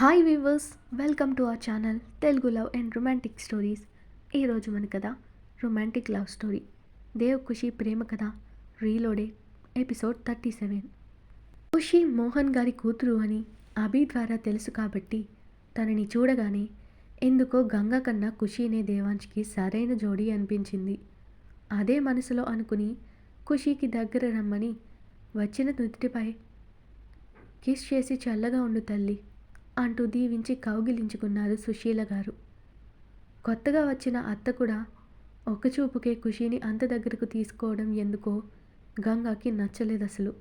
Hi viewers welcome to our channel Telugu love and romantic stories ఈరోజు మన కథ romantic love story Dev Khushi ప్రేమ కథ reloaded episode thirty seven Khushi Mohan గారి కూతురు అని అభి ద్వారా తెలుసు కాబట్టి తనని చూడగానే ఎందుకో గంగ కన్నా ఖుషీనే దేవాంశ్కి సరైన జోడీ అనిపించింది. అదే మనసులో అనుకుని ఖుషీకి దగ్గర రమ్మని వచ్చిన నుదుటిపై కిస్ చేసి చల్లగా ఉండు తల్లి. అంటూ దీవించి కౌగిలించుకున్నారు సుశీల గారు. కొత్తగా వచ్చిన అత్త కూడా ఒక్కచూపుకే ఖుషీని అంత దగ్గరకు తీసుకోవడం ఎందుకో గంగాకి నచ్చలేదు అసలు.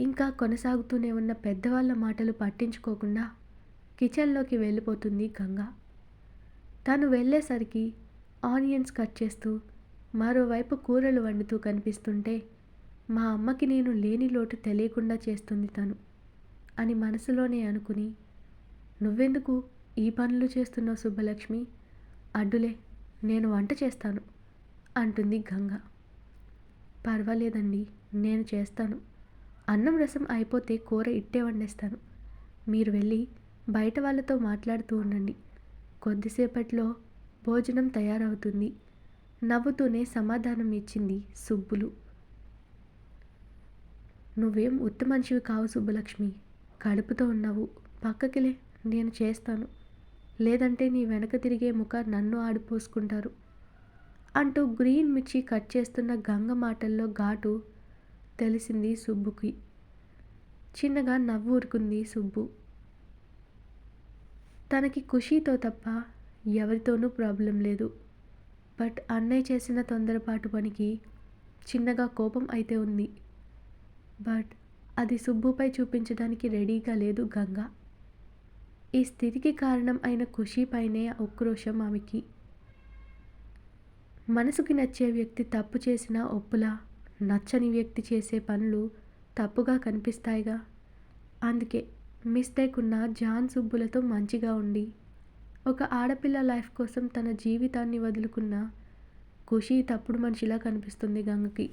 ఇంకా కొనసాగుతూనే ఉన్న పెద్దవాళ్ళ మాటలు పట్టించుకోకుండా కిచెన్లోకి వెళ్ళిపోతుంది గంగ. తను వెళ్ళేసరికి ఆనియన్స్ కట్ చేస్తూ మరోవైపు కూరలు వండుతూ కనిపిస్తుంటే మా అమ్మకి నేను లేని లోటు తెలియకుండా చేస్తుంది తను. అని మనసులోనే అనుకుని నువ్వెందుకు ఈ పనులు చేస్తున్నావు సుబ్బలక్ష్మి? అడ్డులే నేను వంట చేస్తాను అంటుంది గంగ. పర్వాలేదండి నేను చేస్తాను. అన్నం రసం అయిపోతే కూర ఇట్టే వండేస్తాను. మీరు వెళ్ళి బయట వాళ్ళతో మాట్లాడుతూ ఉండండి. కొద్దిసేపట్లో భోజనం తయారవుతుంది. నవ్వుతూనే సమాధానం ఇచ్చింది సుబ్బులు. నువ్వేం ఉత్త మనిషివి కావు సుబ్బలక్ష్మి. కడుపుతో ఉన్నావు. పక్కకిలే నేను చేస్తాను. లేదంటే నీ వెనక తిరిగే ముఖ నన్ను ఆడిపోసుకుంటారు. అంటూ గ్రీన్ మిర్చి కట్ చేస్తున్న గంగ మాటల్లో ఘాటు తెలిసింది సుబ్బుకి. చిన్నగా నవ్వు ఊరుకుంది సుబ్బు. తనకి ఖుషీతో తప్ప ఎవరితోనూ ప్రాబ్లం లేదు. బట్ అన్నయ్య చేసిన తొందరపాటు పనికి చిన్నగా కోపం అయితే ఉంది. బట్ అది సుబ్బుపై చూపించడానికి రెడీగా లేదు గంగ. ఈ స్థితికి కారణం అయిన ఖుషీపైనే ఉక్రోషం ఆమెకి. మనసుకి నచ్చే వ్యక్తి తప్పు చేసిన ఒప్పులా నచ్చని వ్యక్తి చేసే పనులు తప్పుగా కనిపిస్తాయిగా. అందుకే మిస్టేక్ ఉన్న జాన్ సుబ్బులతో మంచిగా ఉండి ఒక ఆడపిల్ల లైఫ్ కోసం తన జీవితాన్ని వదులుకున్న ఖుషి తప్పుడు మనిషిలా కనిపిస్తుంది గంగకి.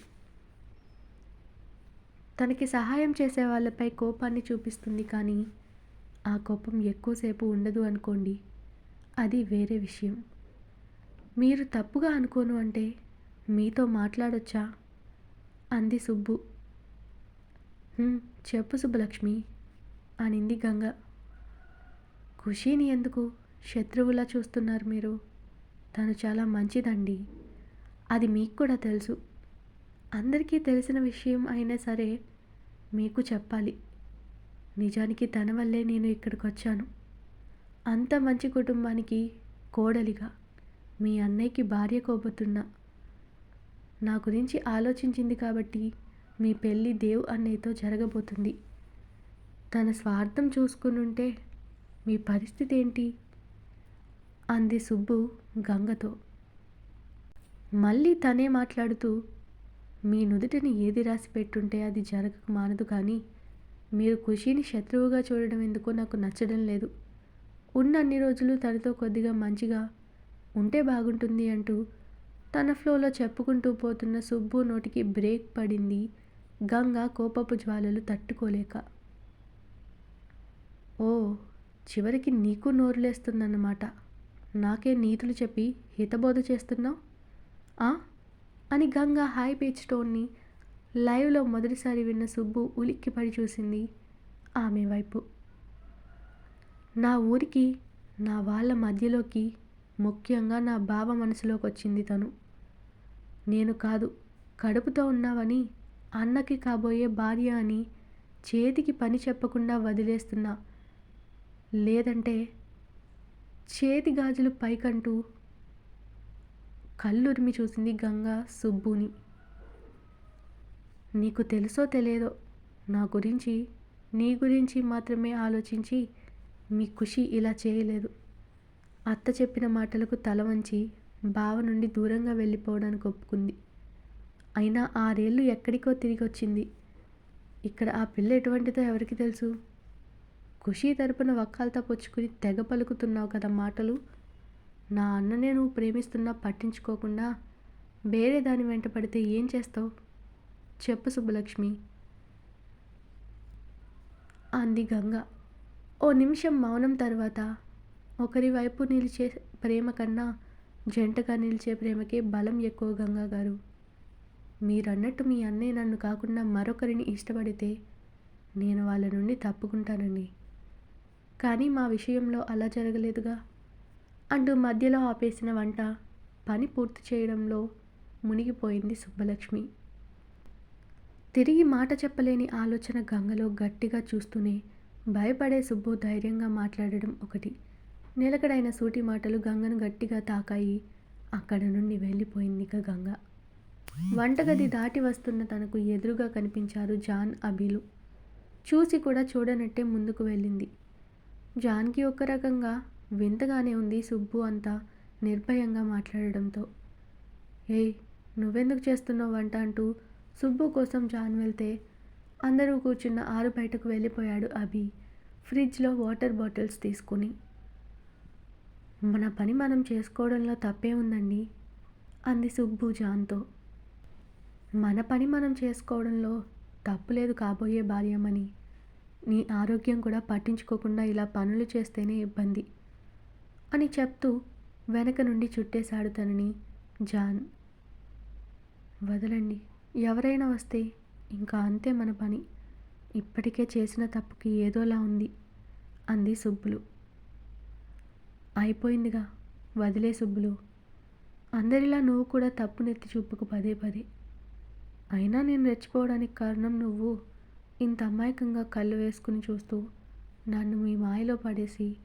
తనకి సహాయం చేసే వాళ్ళపై కోపాన్ని చూపిస్తుంది కానీ ఆ కోపం ఎక్కువసేపు ఉండదు అనుకోండి. అది వేరే విషయం. మీరు తప్పుగా అనుకోను అంటే మీతో మాట్లాడొచ్చా? అంది సుబ్బు. చెప్పు సుబ్బలక్ష్మి అనింది గంగ. ఖుషీని ఎందుకు? శత్రువులా చూస్తున్నారు మీరు. తను చాలా మంచిదండి. అది మీకు కూడా తెలుసు. అందరికీ తెలిసిన విషయం అయినా సరే మీకు చెప్పాలి. నిజానికి తన వల్లే నేను ఇక్కడికి వచ్చాను అంత మంచి కుటుంబానికి కోడలిగా మీ అన్నయ్యకి భార్య కోబోతున్నా నా గురించి ఆలోచించింది కాబట్టి మీ పెళ్ళి దేవ్ అన్నయ్యతో జరగబోతుంది. తన స్వార్థం చూసుకునుంటే మీ పరిస్థితి ఏంటి? అంది సుబ్బు గంగతో. మళ్ళీ తనే మాట్లాడుతూ మీ నుదుటిని ఏది రాసి పెట్టుంటే అది జరగక మానదు కానీ మీరు ఖుషీని శత్రువుగా చూడడం ఎందుకో నాకు నచ్చడం లేదు. ఉన్న అన్ని రోజులు తనతో కొద్దిగా మంచిగా ఉంటే బాగుంటుంది అంటూ తన ఫ్లోలో చెప్పుకుంటూ పోతున్న సుబ్బు నోటికి బ్రేక్ పడింది. గంగ కోపపు జ్వాలలు తట్టుకోలేక. ఓ చివరికి నీకు నోరులేస్తుందన్నమాట. నాకే నీతులు చెప్పి హితబోధ చేస్తున్నావు? ఆ? అని గంగ హై పిచ్ టోన్ని లైవ్లో మొదటిసారి విన్న సుబ్బు ఉలిక్కిపడి చూసింది ఆమె వైపు. నా ఊరికి నా వాళ్ళ మధ్యలోకి ముఖ్యంగా నా బావ మనసులోకి వచ్చింది తను. నేను కాదు కడుపుతో ఉన్నావని అన్నకి కాబోయే భార్య అని చేతికి పని చెప్పకుండా వదిలేస్తున్నా. లేదంటే చేతి గాజులు పైకంటూ కళ్ళురిమి చూసింది గంగ సుబ్బుని. నీకు తెలుసో తెలియదో నా గురించి నీ గురించి మాత్రమే ఆలోచించి మీ ఖుషి ఇలా చేయలేదు. అత్త చెప్పిన మాటలకు తల వంచి బావ నుండి దూరంగా వెళ్ళిపోవడానికి ఒప్పుకుంది. అయినా ఆరేళ్ళు ఎక్కడికో తిరిగి వచ్చింది ఇక్కడ ఆ పిల్ల ఎటువంటిదో ఎవరికి తెలుసు? ఖుషి తరపున వక్కాలతో పొచ్చుకుని తెగ పలుకుతున్నావు కదా మాటలు. నా అన్ననే నువ్వు ప్రేమిస్తున్నా పట్టించుకోకుండా వేరే దాని వెంట పడితే ఏం చేస్తావు? చెప్పు సుబ్బలక్ష్మి. అంది గంగ. ఓ నిమిషం మౌనం తర్వాత ఒకరి వైపు నిలిచే ప్రేమ కన్నా జంటగా నిలిచే ప్రేమకే బలం ఎక్కువ గంగా గారు. మీరన్నట్టు మీ అన్నయ్య నన్ను కాకుండా మరొకరిని ఇష్టపడితే నేను వాళ్ళ నుండి తప్పుకుంటానండి కానీ మా విషయంలో అలా జరగలేదుగా? అంటూ మధ్యలో ఆపేసిన వంట పని పూర్తి చేయడంలో మునిగిపోయింది సుబ్బలక్ష్మి. తిరిగి మాట చెప్పలేని ఆలోచన గంగలో గట్టిగా చూస్తూనే భయపడే సుబ్బు ధైర్యంగా మాట్లాడడం ఒకటి. నిలకడైన సూటి మాటలు గంగను గట్టిగా తాకాయి అక్కడ నుండి వెళ్ళిపోయింది ఇక గంగ. వంటగది దాటి వస్తున్న తనకు ఎదురుగా కనిపించారు జాన్ అభిలు. చూసి కూడా చూడనట్టే ముందుకు వెళ్ళింది. జాన్కి ఒక రకంగా వింతగానే ఉంది సుబ్బు అంతా నిర్భయంగా మాట్లాడడంతో. ఏయ్ నువ్వెందుకు చేస్తున్నావు వంట అంటూ సుబ్బు కోసం జాన్ వెళ్తే అందరూ కూర్చున్న ఆరు బయటకు వెళ్ళిపోయాడు అభి ఫ్రిడ్జ్లో వాటర్ బాటిల్స్ తీసుకుని. మన పని మనం చేసుకోవడంలో తప్పే ఉందండి అంది సుబ్బు జాన్తో. మన పని మనం చేసుకోవడంలో తప్పులేదు కాబోయే భార్యమని. నీ ఆరోగ్యం కూడా పట్టించుకోకుండా ఇలా పనులు చేస్తేనే ఇబ్బంది. అని చెప్తూ వెనక నుండి చుట్టేశాడు తనని జాన్. వదలండి. ఎవరైనా వస్తే ఇంకా అంతే మన పని. ఇప్పటికే చేసిన తప్పుకి ఏదోలా ఉంది అంది సుబ్బులు. అయిపోయిందిగా వదిలే సుబ్బులు. అందరిలా నువ్వు కూడా తప్పు నెత్తి చూపుకు పదే పదే. అయినా నేను రెచ్చిపోవడానికి కారణం నువ్వు ఇంత అమాయకంగా కళ్ళు వేసుకుని చూస్తూ నన్ను మీ మాయలో పడేసి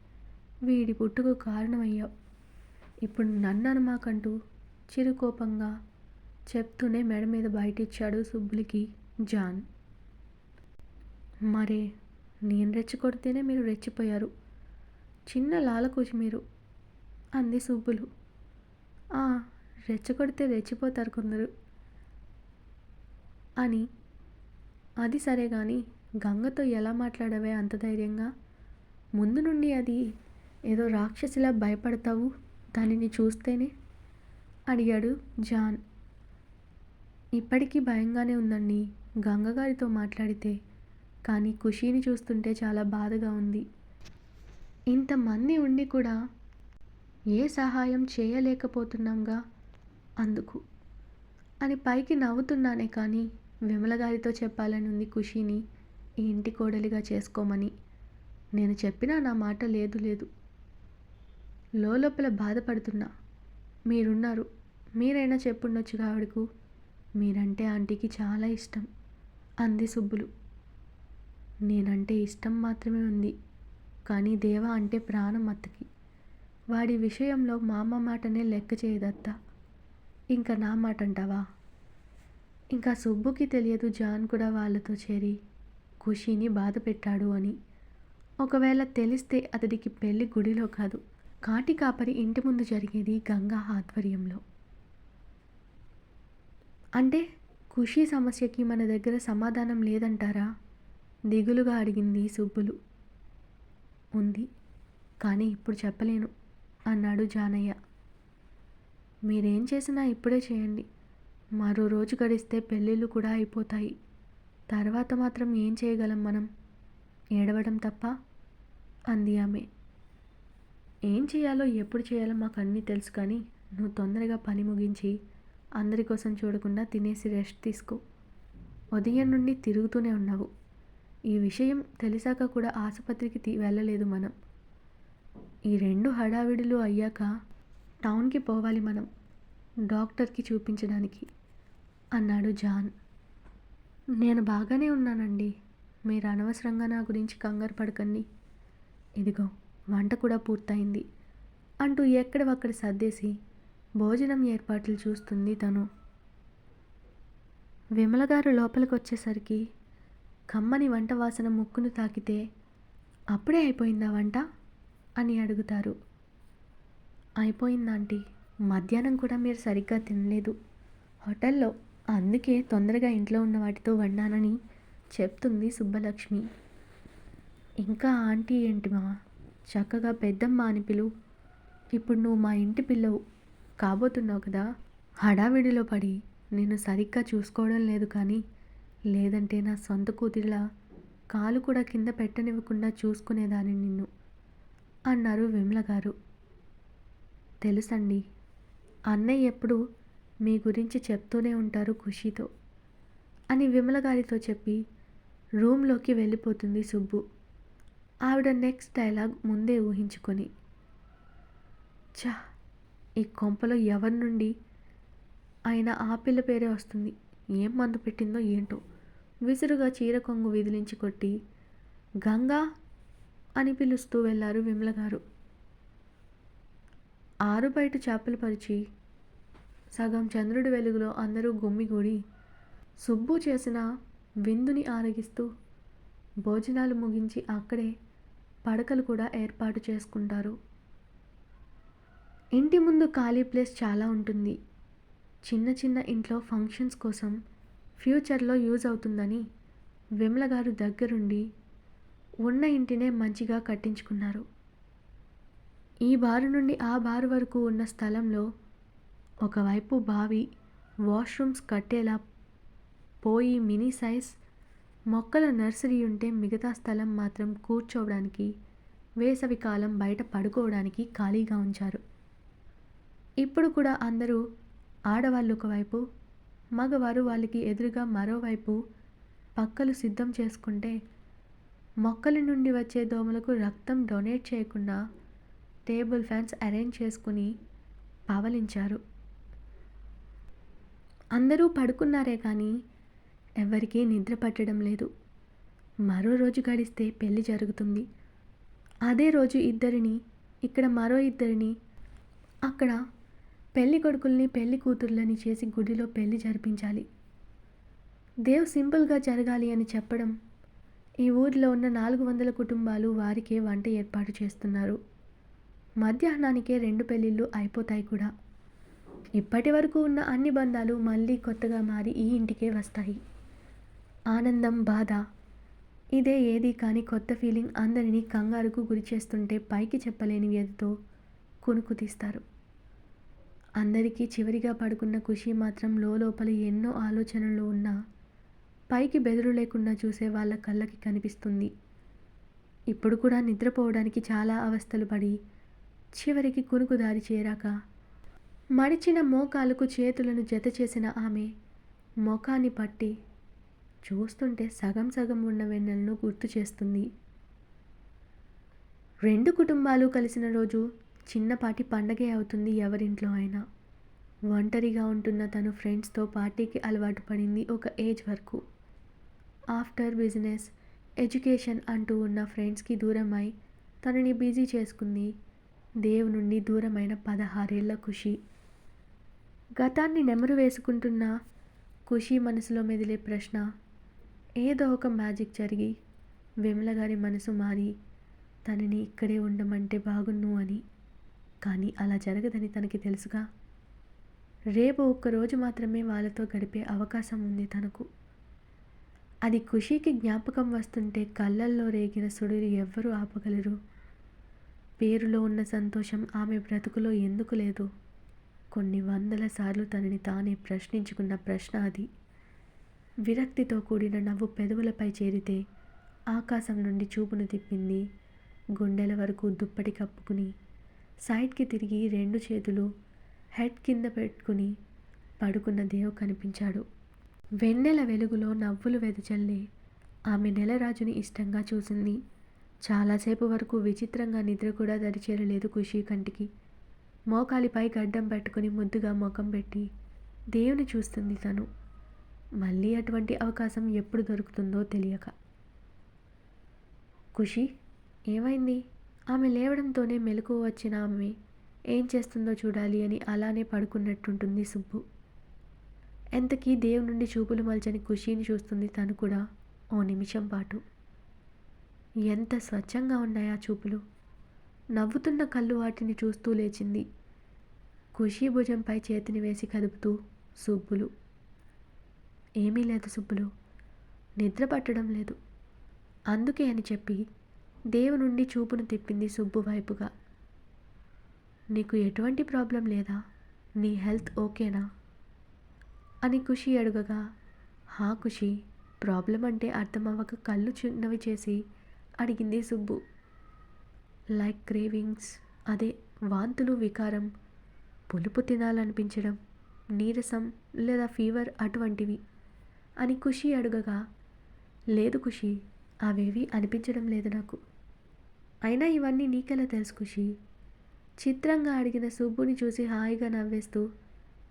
వీడి పుట్టుకు కారణమయ్యావు. ఇప్పుడు నన్ను అనమాకంటూ చిరుకోపంగా చెప్తూనే మెడ మీద బయటిచ్చాడు సుబ్బులికి జాన్. మరే నేను రెచ్చగొడితేనే మీరు రెచ్చిపోయారు. చిన్న లాలకూచి మీరు అంది సుబ్బులు. "ఆ, రెచ్చగొడితే రెచ్చిపోతారు కొందరు అని. అది సరే కానీ గంగతో ఎలా మాట్లాడవే అంత ధైర్యంగా? ముందు నుండి అది ఏదో రాక్షసిలా భయపడతావు దానిని చూస్తేనే? అడిగాడు జాన్. ఇప్పటికీ భయంగానే ఉందండి గంగగారితో మాట్లాడితే కానీ ఖుషీని చూస్తుంటే చాలా బాధగా ఉంది. ఇంతమంది ఉండి కూడా ఏ సహాయం చేయలేకపోతున్నాంగా అందుకు. అని పైకి నవ్వుతున్నానే కానీ విమల గారితో చెప్పాలని ఉంది ఖుషీని ఈ ఇంటి కోడలిగా చేసుకోమని. నేను చెప్పినా నా మాట లేదు లేదు. లోపల బాధపడుతున్నా. మీరున్నారు. మీరైనా చెప్పుండొచ్చు ఆవిడకు. మీరంటే ఆంటీకి చాలా ఇష్టం అంది సుబ్బులు. నేనంటే ఇష్టం మాత్రమే ఉంది కానీ దేవ అంటే ప్రాణం అత్తకి. వాడి విషయంలో మా అమ్మ మాటనే లెక్క చేయదత్త. ఇంకా నా మాట అంటావా ఇంకా సుబ్బుకి తెలియదు జాన్ కూడా వాళ్ళతో చేరి ఖుషీని బాధ పెట్టాడు అని. ఒకవేళ తెలిస్తే అతడికి పెళ్ళి గుడిలో కాదు. కాటి కాపరి ఇంటి ముందు జరిగేది గంగా ఆధ్వర్యంలో. అంటే ఖుషీ సమస్యకి మన దగ్గర సమాధానం లేదంటారా? దిగులుగా అడిగింది సుబ్బులు. ఉంది కానీ ఇప్పుడు చెప్పలేను అన్నాడు జానయ్య. మీరేం చేసినా ఇప్పుడే చేయండి. మరో రోజు గడిస్తే పెళ్ళిళ్ళు కూడా అయిపోతాయి. తర్వాత మాత్రం ఏం చేయగలం మనం? ఏడవడం తప్ప? అంది ఆమె. ఏం చేయాలో ఎప్పుడు చేయాలో మాకు అన్నీ తెలుసు కానీ నువ్వు తొందరగా పని ముగించి అందరి కోసం చూడకుండా తినేసి రెస్ట్ తీసుకో. ఉదయం నుండి తిరుగుతూనే ఉన్నావు. ఈ విషయం తెలిసాక కూడా ఆసుపత్రికి వెళ్ళలేదు మనం. ఈ రెండు హడావిడులు అయ్యాక టౌన్కి పోవాలి మనం డాక్టర్కి చూపించడానికి అన్నాడు జాన్. నేను బాగానే ఉన్నానండి. మీరు అనవసరంగా నా గురించి కంగారు పడకండి. ఇదిగో వంట కూడా పూర్తయింది. అంటూ ఎక్కడవక్కడ సర్దేసి భోజనం ఏర్పాట్లు చూస్తుంది తను. విమల గారు లోపలికి వచ్చేసరికి కమ్మని వంట వాసన ముక్కును తాకితే అప్పుడే అయిపోయిందా వంట? అని అడుగుతారు. అయిపోయిందాంటీ మధ్యాహ్నం కూడా మీరు సరిగ్గా తినలేదు. హోటల్లో అందుకే తొందరగా ఇంట్లో ఉన్న వాటితో వండానని చెప్తుంది సుబ్బలక్ష్మి. ఇంకా ఆంటీ ఏంటి మా చక్కగా పెద్దమ్మ అని పిలు. ఇప్పుడు నువ్వు మా ఇంటి పిల్లవు. కాబోతున్నావు కదా. హడావిడిలో పడి నేను సరిగ్గా చూసుకోవడం లేదు కానీ లేదంటే నా సొంత కూతురిలా కాలు కూడా కింద పెట్టనివ్వకుండా చూసుకునేదాన్ని నిన్ను అన్నారు విమల గారు. తెలుసండి. అన్నయ్య ఎప్పుడు మీ గురించి చెప్తూనే ఉంటారు ఖుషీతో అని విమల గారితో చెప్పి రూమ్లోకి వెళ్ళిపోతుంది సుబ్బు. ఆవిడ నెక్స్ట్ డైలాగ్ ముందే ఊహించుకొని చా ఈ కొంపలో ఎవరి నుండి ఆయన ఆ పిల్ల పేరే వస్తుంది. ఏం మందు పెట్టిందో ఏంటో. విసురుగా చీర కొంగు విదిలించి కొట్టి గంగా అని పిలుస్తూ వెళ్ళారు విమల గారు. ఆరు బయట చేపలు పరిచి సగం చంద్రుడి వెలుగులో అందరూ గుమ్మిగూడి సుబ్బు చేసిన విందుని ఆరగిస్తూ భోజనాలు ముగించి అక్కడే పడకలు కూడా ఏర్పాటు చేసుకుంటారు. ఇంటి ముందు ఖాళీ ప్లేస్ చాలా ఉంటుంది. చిన్న చిన్న ఇంట్లో ఫంక్షన్స్ కోసం ఫ్యూచర్లో యూజ్ అవుతుందని విమల గారు దగ్గరుండి ఉన్న ఇంటినే మంచిగా కట్టించుకున్నారు. ఈ బారు నుండి ఆ బారు వరకు ఉన్న స్థలంలో ఒకవైపు బావి వాష్రూమ్స్ కట్టేలా పోయి మినీ సైజ్ మొక్కల నర్సరీ ఉంటే మిగతా స్థలం మాత్రం కూర్చోవడానికి వేసవి కాలం బయట పడుకోవడానికి ఖాళీగా ఉంచారు. ఇప్పుడు కూడా అందరూ ఆడవాళ్ళు ఒకవైపు మగవారు వాళ్ళకి ఎదురుగా మరోవైపు పక్కలు సిద్ధం చేసుకుంటే మొక్కల నుండి వచ్చే దోమలకు రక్తం డొనేట్ చేయకుండా టేబుల్ ఫ్యాన్స్ అరేంజ్ చేసుకుని పవలించారు. అందరూ పడుకున్నారే కానీ ఎవరికీ నిద్ర పట్టడం లేదు. మరో రోజు గడిస్తే పెళ్ళి జరుగుతుంది. అదే రోజు ఇద్దరిని ఇక్కడ మరో ఇద్దరిని అక్కడ పెళ్ళి కొడుకుల్ని పెళ్ళి కూతుర్లని చేసి గుడిలో పెళ్ళి జరిపించాలి. దేవ్ సింపుల్గా జరగాలి అని చెప్పడం ఈ ఊరిలో ఉన్న నాలుగు వందల కుటుంబాలు వారికే వంట ఏర్పాటు చేస్తున్నారు. మధ్యాహ్నానికే రెండు పెళ్ళిళ్ళు అయిపోతాయి కూడా. ఇప్పటి వరకు ఉన్న అన్ని బంధాలు మళ్ళీ కొత్తగా మారి ఈ ఇంటికే వస్తాయి. ఆనందం బాధ. ఇదే ఏది కానీ కొత్త ఫీలింగ్ అందరినీ కంగారుకు గురి చేస్తుంటే పైకి చెప్పలేని వ్యధితో కునుకు తీస్తారు. అందరికీ చివరిగా పడుకున్న ఖుషి మాత్రం లోపల ఎన్నో ఆలోచనలు ఉన్నా పైకి బెదురు లేకుండా చూసే వాళ్ళ కళ్ళకి కనిపిస్తుంది. ఇప్పుడు కూడా నిద్రపోవడానికి చాలా అవస్థలు పడి చివరికి కునుకు దారి చేరాక మడిచిన మోకాలకు చేతులను జత చేసిన ఆమె మోకాన్ని పట్టి చూస్తుంటే సగం సగం ఉన్న వెన్నెలను గుర్తు చేస్తుంది. రెండు కుటుంబాలు కలిసిన రోజు చిన్నపాటి పండగే అవుతుంది ఎవరింట్లో అయినా. ఒంటరిగా ఉంటున్న తను ఫ్రెండ్స్తో పార్టీకి అలవాటు పడింది ఒక ఏజ్ వరకు. ఆఫ్టర్ బిజినెస్ ఎడ్యుకేషన్ అంటూ ఉన్న ఫ్రెండ్స్కి దూరమై తనని బిజీ చేసుకుంది. దేవు నుండి దూరమైన పదహారేళ్ళ ఖుషి. గతాన్ని నెమరు వేసుకుంటున్న ఖుషి మనసులో మెదిలే ప్రశ్న ఏదో ఒక మ్యాజిక్ జరిగి విమల గారి మనసు మారి తనని ఇక్కడే ఉండమంటే బాగున్ను అని. కానీ అలా జరగదని తనకి తెలుసుగా? రేపు ఒక్కరోజు మాత్రమే వాళ్ళతో గడిపే అవకాశం ఉంది తనకు. అది ఖుషీకి జ్ఞాపకం వస్తుంటే కళ్ళల్లో రేగిన సుడిని ఎవ్వరూ ఆపగలరు. పేరులో ఉన్న సంతోషం ఆమె బ్రతుకులో ఎందుకు లేదు? కొన్ని వందల సార్లు తనని తానే ప్రశ్నించుకున్న ప్రశ్న అది. విరక్తితో కూడిన నవ్వు పెదవులపై చేరితే ఆకాశం నుండి చూపును తిప్పింది. గుండెల వరకు దుప్పటి కప్పుకుని సైడ్కి తిరిగి రెండు చేతులు హెడ్ కింద పెట్టుకుని పడుకున్న దేవ్ కనిపించాడు. వెన్నెల వెలుగులో నవ్వులు వెదజల్లే ఆమె నెలరాజుని ఇష్టంగా చూసింది. చాలాసేపు వరకు విచిత్రంగా నిద్ర కూడా దరిచేరలేదు ఖుషి కంటికి. మోకాలిపై గడ్డం పెట్టుకుని ముద్దుగా ముఖం పెట్టి దేవుని చూస్తుంది తను. మళ్ళీ అటువంటి అవకాశం ఎప్పుడు దొరుకుతుందో తెలియక. ఖుషి ఏమైంది? ఆమె లేవడంతోనే మెలకు వచ్చిన ఆమె ఏం చేస్తుందో చూడాలి అని అలానే పడుకున్నట్టుంటుంది సుబ్బు. ఎంతకీ దేవు నుండి చూపులు మల్చని ఖుషీని చూస్తుంది తను కూడా ఓ నిమిషం పాటు. ఎంత స్వచ్ఛంగా ఉన్నాయా ఆ చూపులు? నవ్వుతున్న కళ్ళు వాటిని చూస్తూ లేచింది. ఖుషీ భుజంపై చేతిని వేసి కదుపుతూ సుబ్బులు ఏమీ లేదు సుబ్బులు. నిద్ర పట్టడం లేదు. అందుకే అని చెప్పి దేవు నుండి చూపును తిప్పింది సుబ్బు వైపుగా. నీకు ఎటువంటి ప్రాబ్లం లేదా? నీ హెల్త్ ఓకేనా? అని ఖుషి అడుగగా హా ఖుషి ప్రాబ్లం అంటే అర్థమవ్వక కళ్ళు చిన్నవి చేసి అడిగింది సుబ్బు. లైక్ క్రేవింగ్స్ అదే వాంతులు వికారం పులుపు తినాలనిపించడం నీరసం లేదా ఫీవర్ అటువంటివి. అని ఖుషి అడుగగా లేదు ఖుషి అవేవి అనిపించడం లేదు నాకు. అయినా ఇవన్నీ నీకెలా తెలుసు ఖుషి చిత్రంగా అడిగిన సుబ్బుని చూసి హాయిగా నవ్వేస్తూ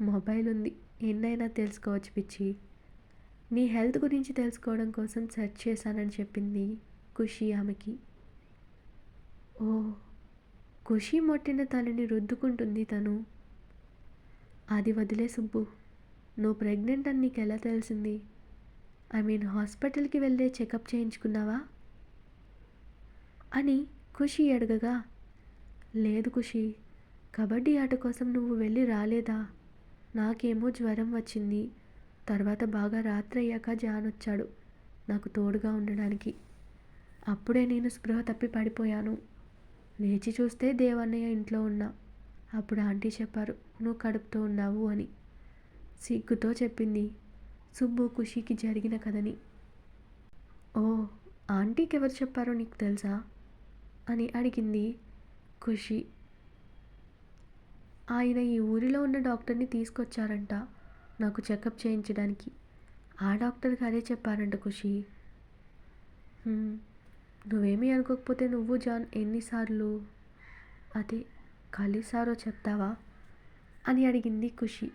మొబైల్ ఉంది ఎన్నైనా తెలుసుకోవచ్చు పిచ్చి. నీ హెల్త్ గురించి తెలుసుకోవడం కోసం సెర్చ్ చేశానని చెప్పింది ఖుషి ఆమెకి. ఓ ఖుషి మొట్టిన తనని రుద్దుకుంటుంది తను. అది వదిలే సుబ్బు నువ్వు ప్రెగ్నెంట్ అని నీకు ఎలా తెలిసింది? ఐ మీన్ హాస్పిటల్కి వెళ్ళే చెకప్ చేయించుకున్నావా? అని ఖుషి అడగగా లేదు ఖుషి కబడ్డీ ఆట కోసం నువ్వు వెళ్ళి రాలేదా? నాకేమో జ్వరం వచ్చింది. తర్వాత బాగా రాత్రి అయ్యాక జాన్ వచ్చాడు నాకు తోడుగా ఉండడానికి. అప్పుడే నేను స్పృహ తప్పి పడిపోయాను. లేచి చూస్తే దేవన్నయ్య ఇంట్లో ఉన్నా. అప్పుడు ఆంటీ చెప్పారు నువ్వు కడుపుతో ఉన్నావు అని. సిగ్గుతో చెప్పింది. సుబ్బు ఖుషికి జరిగిన కథని. ఓ ఆంటీకి ఎవరు చెప్పారో నీకు తెలుసా? అని అడిగింది ఖుషి. ఆయన ఈ ఊరిలో ఉన్న డాక్టర్ని తీసుకొచ్చారంట నాకు చెకప్ చేయించడానికి. ఆ డాక్టర్కి అదే చెప్పారంట ఖుషి. నువ్వేమీ అనుకోకపోతే నువ్వు జాన్ ఎన్నిసార్లు అదే కలిసారో చెప్తావా? అని అడిగింది ఖుషి.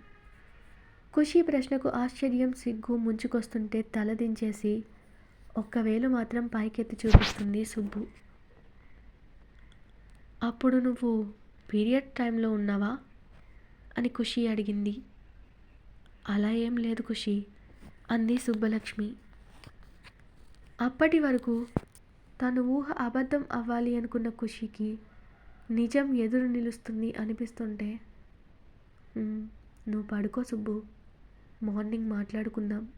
ఖుషి ప్రశ్నకు ఆశ్చర్యం సిగ్గు ముంచుకొస్తుంటే తలదించేసి ఒక్కవేలు మాత్రం పైకెత్తి చూపిస్తుంది సుబ్బు. అప్పుడు నువ్వు పీరియడ్ టైంలో ఉన్నావా? అని ఖుషి అడిగింది. అలా ఏం లేదు ఖుషి అంది సుబ్బలక్ష్మి. అప్పటి వరకు తను ఊహ అబద్ధం అవ్వాలి అనుకున్న ఖుషికి నిజం ఎదురు నిలుస్తుంది అనిపిస్తుంటే నువ్వు పడుకో సుబ్బు. మార్నింగ్ మాట్లాడుకుందాం.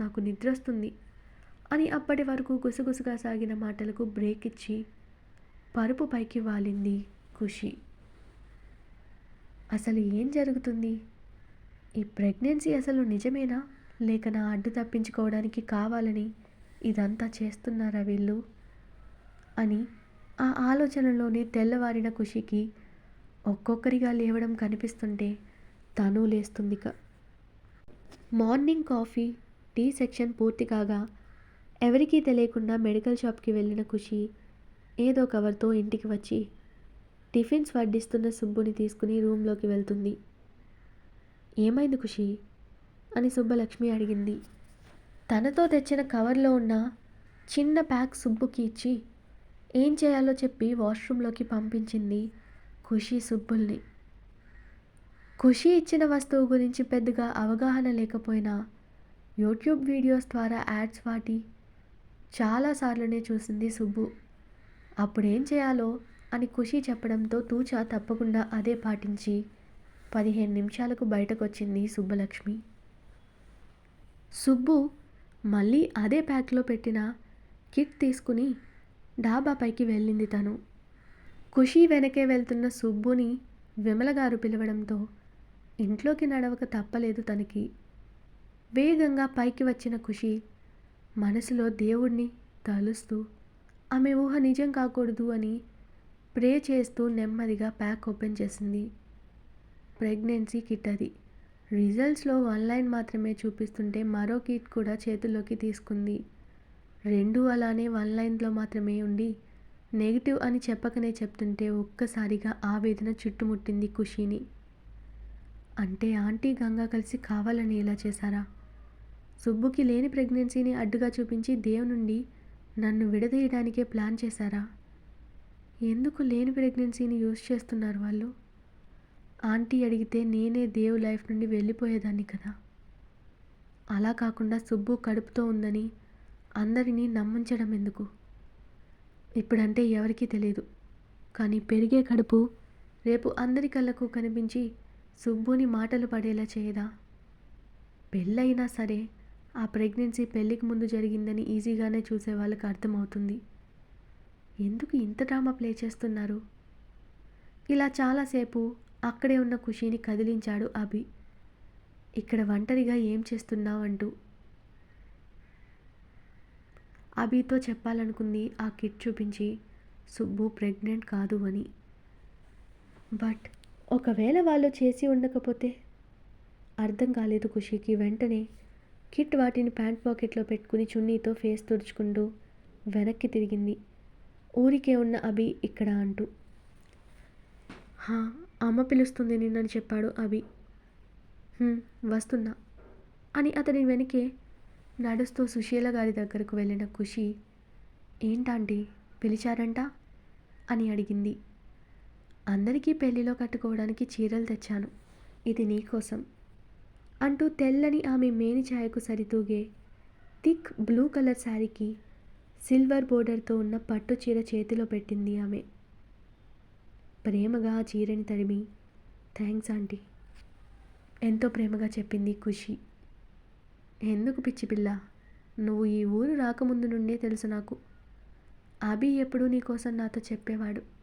నాకు నిద్ర వస్తుంది అని అప్పటి వరకు గుసగుసగా సాగిన మాటలకు బ్రేక్ ఇచ్చి పరుపు పైకి వాలింది ఖుషి. అసలు ఏం జరుగుతుంది? ఈ ప్రెగ్నెన్సీ అసలు నిజమేనా? లేక నా అడ్డు తప్పించుకోవడానికి కావాలని ఇదంతా చేస్తున్నారా వీళ్ళు? అని ఆ ఆలోచనలోనే తెల్లవారిన ఖుషికి ఒక్కొక్కరిగా లేవడం కనిపిస్తుంటే తను లేస్తుందిక. మార్నింగ్ కాఫీ టీ సెక్షన్ పూర్తి కాగా ఎవరికీ తెలియకుండా మెడికల్ షాప్కి వెళ్ళిన ఖుషి ఏదో కవర్తో ఇంటికి వచ్చి టిఫిన్స్ వడ్డిస్తున్న సుబ్బుని తీసుకుని రూమ్లోకి వెళ్తుంది. ఏమైంది ఖుషి? అని సుబ్బలక్ష్మి అడిగింది. తనతో తెచ్చిన కవర్లో ఉన్న చిన్న ప్యాక్ సుబ్బుకి ఇచ్చి ఏం చేయాలో చెప్పి వాష్రూమ్లోకి పంపించింది ఖుషి సుబ్బుల్ని. ఖుషి ఇచ్చిన వస్తువు గురించి పెద్దగా అవగాహన లేకపోయినా యూట్యూబ్ వీడియోస్ ద్వారా యాడ్స్ వాటి చాలాసార్లునే చూసింది సుబ్బు. అప్పుడేం చేయాలో అని ఖుషి చెప్పడంతో తూచా తప్పకుండా అదే పాటించి పదిహేను నిమిషాలకు బయటకు వచ్చింది సుబ్బలక్ష్మి. సుబ్బు మళ్ళీ అదే ప్యాక్లో పెట్టిన కిట్ తీసుకుని డాబాపైకి వెళ్ళింది తను. ఖుషి వెనకే వెళ్తున్న సుబ్బుని విమల గారు పిలవడంతో ఇంట్లోకి నడవక తప్పలేదు తనకి. వేగంగా పైకి వచ్చిన ఖుషి మనసులో దేవుణ్ణి తలుస్తూ ఆమె ఊహ నిజం కాకూడదు అని ప్రే చేస్తూ నెమ్మదిగా ప్యాక్ ఓపెన్ చేసింది. ప్రెగ్నెన్సీ కిట్ అది. రిజల్ట్స్లో వన్ లైన్ మాత్రమే చూపిస్తుంటే మరో కిట్ కూడా చేతుల్లోకి తీసుకుంది. రెండు అలానే వన్ లైన్లో మాత్రమే ఉండి నెగిటివ్ అని చెప్పకనే చెప్తుంటే ఒక్కసారిగా ఆవేదన చుట్టుముట్టింది ఖుషీని. అంటే ఆంటీ గంగా కలిసి కావాలని ఇలా చేశారా? సుబ్బుకి లేని ప్రెగ్నెన్సీని అడ్డుగా చూపించి దేవ్ నుండి నన్ను విడదీయడానికే ప్లాన్ చేశారా? ఎందుకు లేని ప్రెగ్నెన్సీని యూజ్ చేస్తున్నారు వాళ్ళు? ఆంటీ అడిగితే నేనే దేవ్ లైఫ్ నుండి వెళ్ళిపోయేదాన్ని కదా. అలా కాకుండా సుబ్బు కడుపుతో ఉందని అందరినీ నమ్మించడం ఎందుకు? ఇప్పుడంటే ఎవరికీ తెలియదు కానీ పెరిగే కడుపు రేపు అందరి కళ్ళకు కనిపించి సుబ్బుని మాటలు పడేలా చేయదా? పెళ్ళైనా సరే ఆ ప్రెగ్నెన్సీ పెళ్ళికి ముందు జరిగిందని ఈజీగానే చూసే వాళ్ళకి అర్థమవుతుంది. ఎందుకు ఇంత డ్రామా ప్లే చేస్తున్నారు? ఇలా చాలాసేపు అక్కడే ఉన్న ఖుషీని కదిలించాడు అభి. ఇక్కడ ఒంటరిగా ఏం చేస్తున్నావంటూ. అభితో చెప్పాలనుకుంది ఆ కిట్ చూపించి సుబ్బు ప్రెగ్నెంట్ కాదు అని. బట్ ఒకవేళ వాళ్ళు చేసి ఉండకపోతే అర్థం కాలేదు ఖుషికి. వెంటనే కిట్ వాటిని ప్యాంట్ పాకెట్లో పెట్టుకుని చున్నీతో ఫేస్ తుడుచుకుంటూ వెనక్కి తిరిగింది. ఊరికే ఉన్న అభి ఇక్కడ అంటూ. హా అమ్మ పిలుస్తుంది నిన్నని చెప్పాడు అభి. వస్తున్నా అని అతని వెనకే నడుస్తూ సుశీల గారి దగ్గరకు వెళ్ళిన ఖుషి ఏంటంటే పిలిచారంట? అని అడిగింది. అందరికీ పెళ్ళిలో కట్టుకోవడానికి చీరలు తెచ్చాను. ఇది నీకోసం అంటూ తెల్లని ఆమె మేని ఛాయకు సరితూగే థిక్ బ్లూ కలర్ శారీకి సిల్వర్ బోర్డర్తో ఉన్న పట్టు చీర చేతిలో పెట్టింది ఆమె. ప్రేమగా ఆ చీరని తడిమి థ్యాంక్స్ ఆంటీ. ఎంతో ప్రేమగా చెప్పింది ఖుషి. ఎందుకు పిచ్చి పిల్ల? నువ్వు ఈ ఊరు రాకముందు నుండే తెలుసు నాకు. అభి ఎప్పుడూ నీకోసం నాతో చెప్పేవాడు.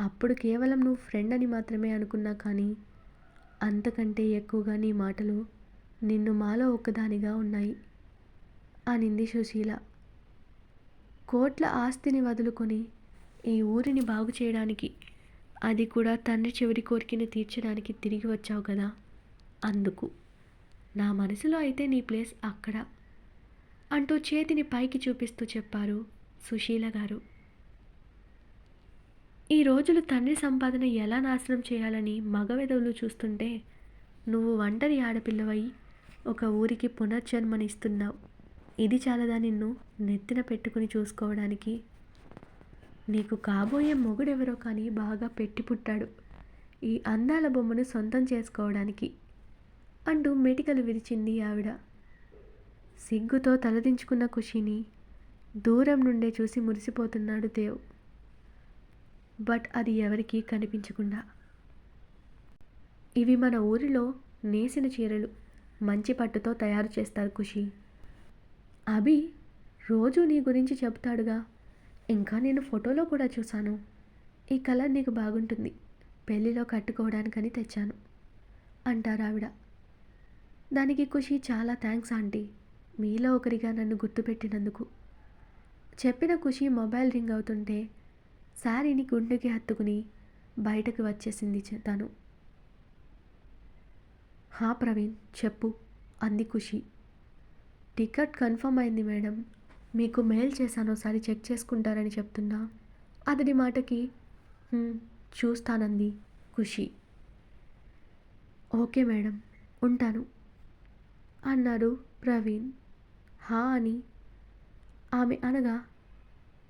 అప్పుడు కేవలం నువ్వు ఫ్రెండ్ అని మాత్రమే అనుకున్నా కానీ అంతకంటే ఎక్కువగా నీ మాటలు నిన్ను మాలో ఒక్కదానిగా ఉన్నాయి అనింది సుశీల. కోట్ల ఆస్తిని వదులుకొని ఈ ఊరిని బాగు చేయడానికి అది కూడా తండ్రి చివరి కోరికను తీర్చడానికి తిరిగి వచ్చావు కదా? అందుకు. నా మనసులో అయితే నీ ప్లేస్ అక్కడ అంటూ చేతిని పైకి చూపిస్తూ చెప్పారు సుశీల గారు. ఈ రోజులు తండ్రి సంపాదన ఎలా నాశనం చేయాలని మగవెదవులు చూస్తుంటే నువ్వు ఒంటరి ఆడపిల్లవై ఒక ఊరికి పునర్జన్మనిస్తున్నావు. ఇది చాలదా నిన్ను నెత్తిన పెట్టుకుని చూసుకోవడానికి? నీకు కాబోయే మొగుడెవరో కానీ బాగా పెట్టి పుట్టాడు. ఈ అందాల బొమ్మను సొంతం చేసుకోవడానికి అంటూ మెటికలు విరిచింది ఆవిడ. సిగ్గుతో తలదించుకున్న ఖుషిని దూరం నుండే చూసి మురిసిపోతున్నాడు దేవ్. బట్ అది ఎవరికీ కనిపించకుండా. ఇవి మన ఊరిలో నేసిన చీరలు మంచి పట్టుతో తయారు చేస్తారు ఖుషి. అభి రోజు నీ గురించి చెబుతాడుగా. ఇంకా నేను ఫోటోలో కూడా చూశాను. ఈ కలర్ నీకు బాగుంటుంది. పెళ్ళిలో కట్టుకోవడానికని తెచ్చాను. అంటారు ఆవిడ. దానికి ఖుషి చాలా థ్యాంక్స్ ఆంటీ. మీలో ఒకరిగా నన్ను గుర్తుపెట్టినందుకు. చెప్పిన ఖుషి మొబైల్ రింగ్ అవుతుంటే శారీని గుండెకి హత్తుకుని బయటకు వచ్చేసింది తను. హా ప్రవీణ్ చెప్పు అంది ఖుషి. టికెట్ కన్ఫర్మ్ అయింది మేడం. మీకు మెయిల్ చేశాను ఒకసారి చెక్ చేసుకుంటారని చెప్తున్నా. అతడి మాటకి చూస్తానంది ఖుషి. ఓకే మేడం ఉంటాను అన్నారు ప్రవీణ్. హా అని ఆమె అనగా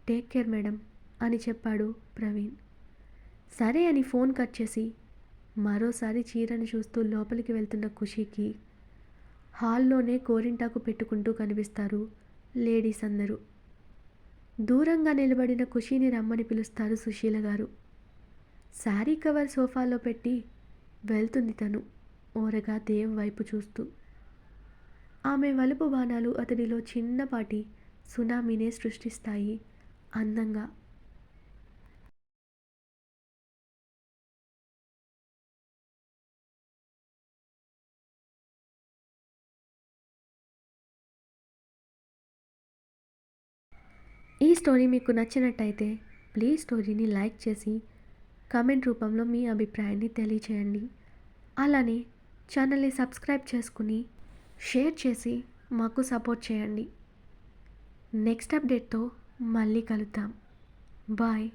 టేక్ కేర్ మేడం. అని చెప్పాడు ప్రవీణ్. సరే అని ఫోన్ కట్ చేసి మరోసారి చీరను చూస్తూ లోపలికి వెళ్తున్న ఖుషీకి హాల్లోనే కోరింటాకు పెట్టుకుంటూ కనిపిస్తారు లేడీస్ అందరూ. దూరంగా నిలబడిన ఖుషీని రమ్మని పిలుస్తారు సుశీల గారు. శారీ కవర్ సోఫాలో పెట్టి వెళ్తుంది తను ఓరగా దేవ్ వైపు చూస్తూ. ఆమె వలుపు బాణాలు అతడిలో చిన్నపాటి సునామీనే సృష్టిస్తాయి అందంగా. ఈ స్టోరీ మీకు నచ్చినట్టయితే ప్లీజ్ స్టోరీని లైక్ చేసి కామెంట్ రూపంలో మీ అభిప్రాయాన్ని తెలియచేయండి. అలానే ఛానల్ని సబ్స్క్రైబ్ చేసుకుని షేర్ చేసి మాకు సపోర్ట్ చేయండి. నెక్స్ట్ అప్డేట్తో మళ్ళీ కలుద్దాం. బాయ్.